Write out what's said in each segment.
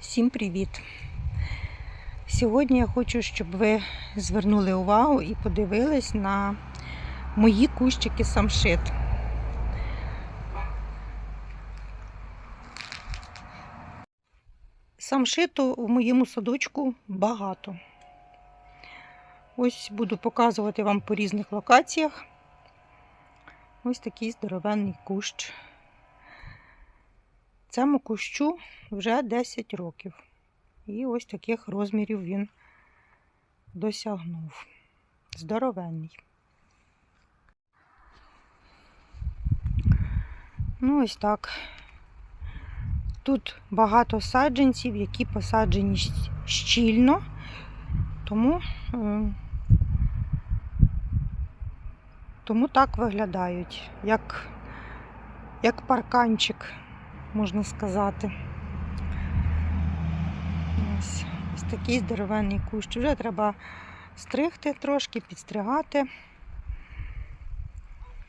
Всім привіт! Сьогодні я хочу, щоб ви звернули увагу і подивились на мої кущики самшит. Самшиту в моєму садочку багато. Ось буду показувати вам по різних локаціях. Ось такий здоровенний кущ. Цьому кущу вже 10 років. І ось таких розмірів він досягнув. Здоровенний. Ну, ось так. Тут багато саджанців, які посаджені щільно, тому, е, тому так виглядають, як, як парканчик можна сказати. Ось, ось такий здоровенний кущ. Вже треба стригти трошки, підстригати.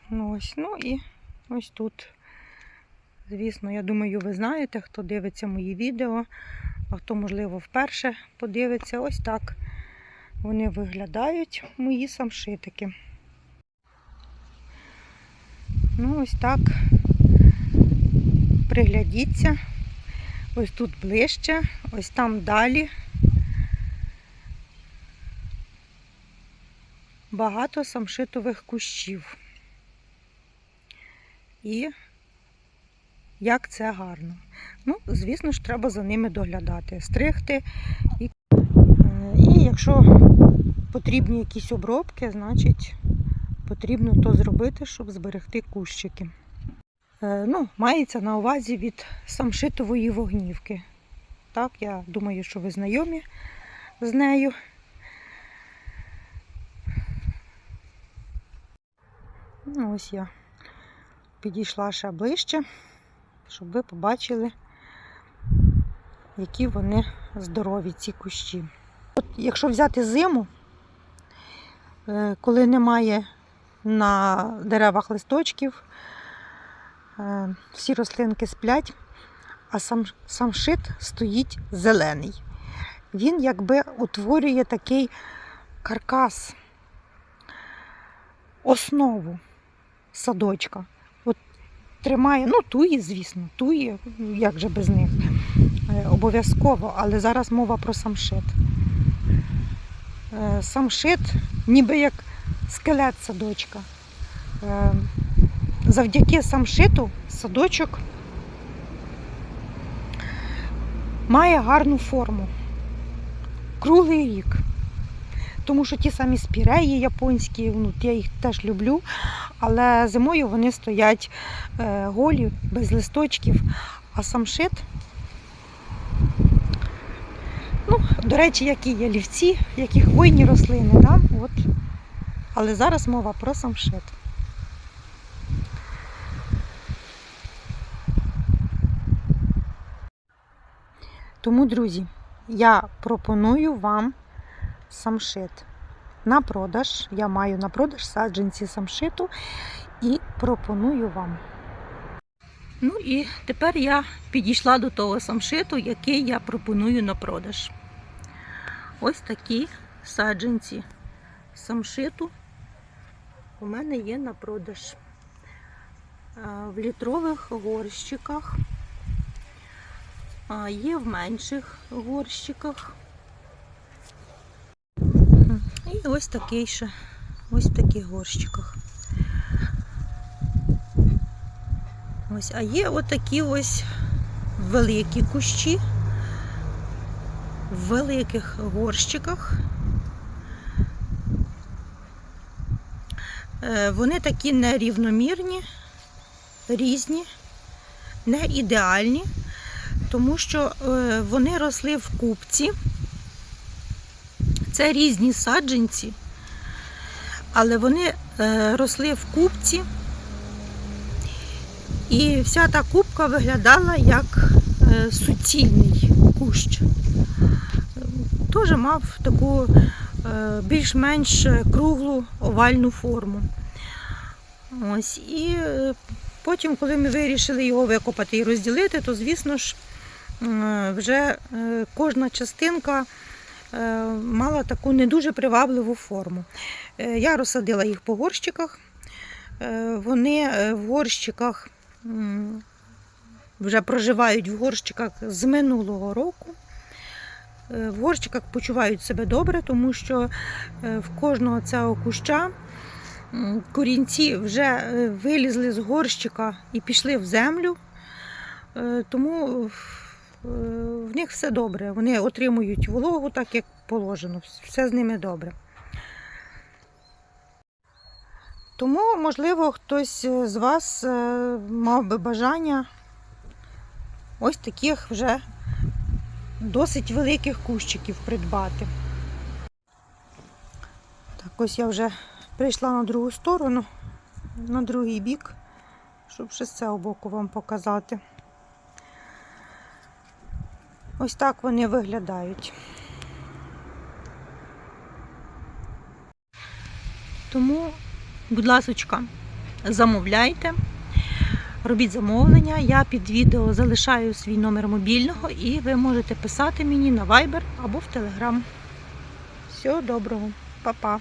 Ну, ось, ну і ось тут. Звісно, я думаю, ви знаєте, хто дивиться мої відео, а хто, можливо, вперше подивиться, ось так вони виглядають, мої самшитики. Ну, ось так приглядіться. Ось тут ближче, ось там далі. Багато самшитових кущів. І як це гарно. Ну, звісно ж, треба за ними доглядати, стригти. І, е, і якщо потрібні якісь обробки, значить потрібно то зробити, щоб зберегти кущики. Е, Ну, мається на увазі від самшитової вогнівки. Так, я думаю, що ви знайомі з нею. Ну, ось я підійшла ще ближче, щоб ви побачили, які вони здорові, ці кущі. От якщо взяти зиму, е, коли немає на деревах листочків, всі рослинки сплять, а сам, сам шит стоїть зелений. Він якби утворює такий каркас, основу садочка. От тримає, ну, туї, звісно, туї, як же без них, е, обов'язково, але зараз мова про самшит. Е, Самшит ніби як скелет садочка. Завдяки самшиту садочок має гарну форму. Круглий рік. Тому що ті самі спіреї японські, ну, я їх теж люблю, але зимою вони стоять е, голі, без листочків, а самшит, ну, до речі, які є лівці, які хвойні рослини, да? От. але зараз мова про самшит. Тому, друзі, я пропоную вам самшит на продаж. Я маю на продаж саджанці самшиту і пропоную вам. Ну і тепер я підійшла до того самшиту, який я пропоную на продаж. Ось такі саджанці самшиту у мене є на продаж в літрових горщиках. Є в менших горщиках. І ось такий ще, ось в таких горщиках. Ось, а є отакі ось великі кущі в великих горщиках. Е, Вони такі нерівномірні, різні, не ідеальні тому що е, вони росли в купці. Це різні саджанці, але вони е, росли в купці, і вся та купка виглядала як е, суцільний кущ. Теж мав таку більш-менш круглу овальну форму. Ось, і потім, коли ми вирішили його викопати і розділити, то, звісно ж, вже е, кожна частинка е, мала таку не дуже привабливу форму. Е, Я розсадила їх по горщиках. Е, Вони е, в горщиках вже проживають в горщиках з минулого року. Е, В горщиках почувають себе добре, тому що е, в кожного цього куща корінці вже е, вилізли з горщика і пішли в землю. Е, Тому е, в них все добре. Вони отримують вологу так, як положено. Все з ними добре. Тому, можливо, хтось е, з вас е, мав би бажання ось таких вже досить великих кущиків придбати. Так, ось я вже прийшла на другу сторону, на другий бік, щоб ще з цього боку вам показати. Ось так вони виглядають. Тому, будь ласочка, замовляйте, робіть замовлення. Я під відео залишаю свій номер мобільного і ви можете писати мені на Viber або в Telegram. Всього доброго, Па-па!